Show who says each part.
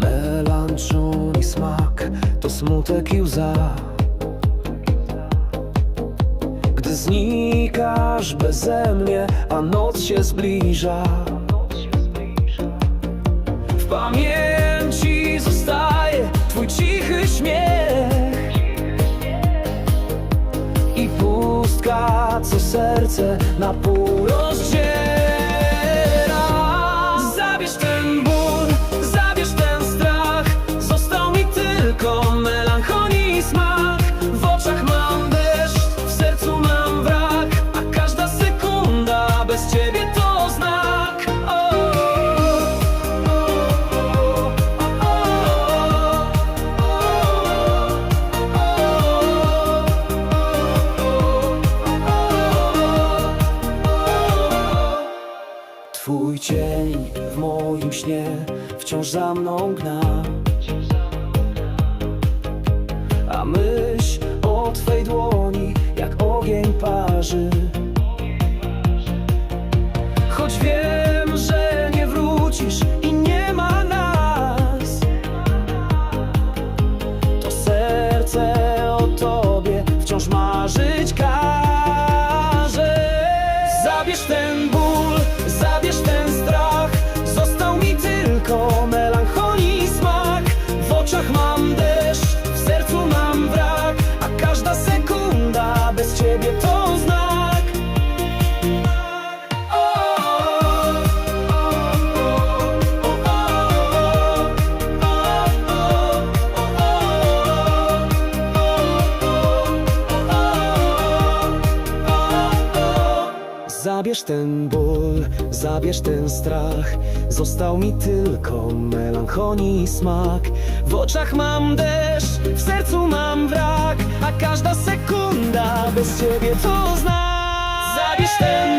Speaker 1: Melancholy smak to smutek i łza. Gdy znikasz beze mnie, a noc się zbliża. W pamięci zostaje twój cichy śmiech. I pustka, co serce na pół rozdziela Twój cień w moim śnie wciąż za mną gna Zabierz ten ból, zabierz ten strach. Został mi tylko melancholii i smak. W oczach mam deszcz, w sercu mam wrak A każda sekunda bez ciebie to znak. Zabierz ten